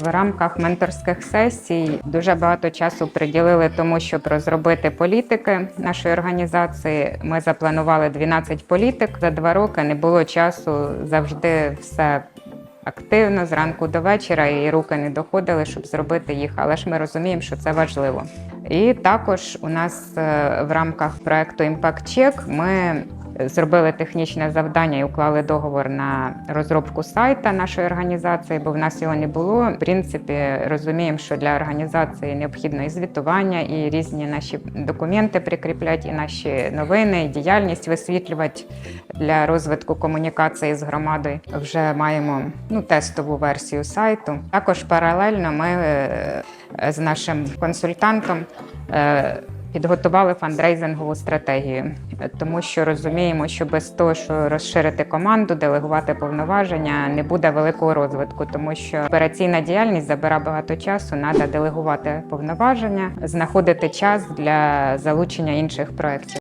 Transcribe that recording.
В рамках менторських сесій дуже багато часу приділили тому, щоб розробити політики нашої організації. Ми запланували 12 політик за два роки. Не було часу завжди все. Активно зранку до вечора і руки не доходили, щоб зробити їх, але ж ми розуміємо, що це важливо. І також у нас е, в рамках проекту Check ми зробили технічне завдання і уклали договор на розробку сайта нашої організації, бо в нас його не було. В принципі, розуміємо, що для організації необхідно і звітування, і різні наші документи прикріплять, і наші новини, і діяльність висвітлювати для розвитку комунікації з громадою. Вже маємо ну, тестову версію сайту. Також паралельно ми е, з нашим консультантом. Підготували фандрейзингову стратегію, тому що розуміємо, що без того, що розширити команду, делегувати повноваження, не буде великого розвитку, тому що операційна діяльність забирає багато часу. Треба делегувати повноваження, знаходити час для залучення інших проєктів.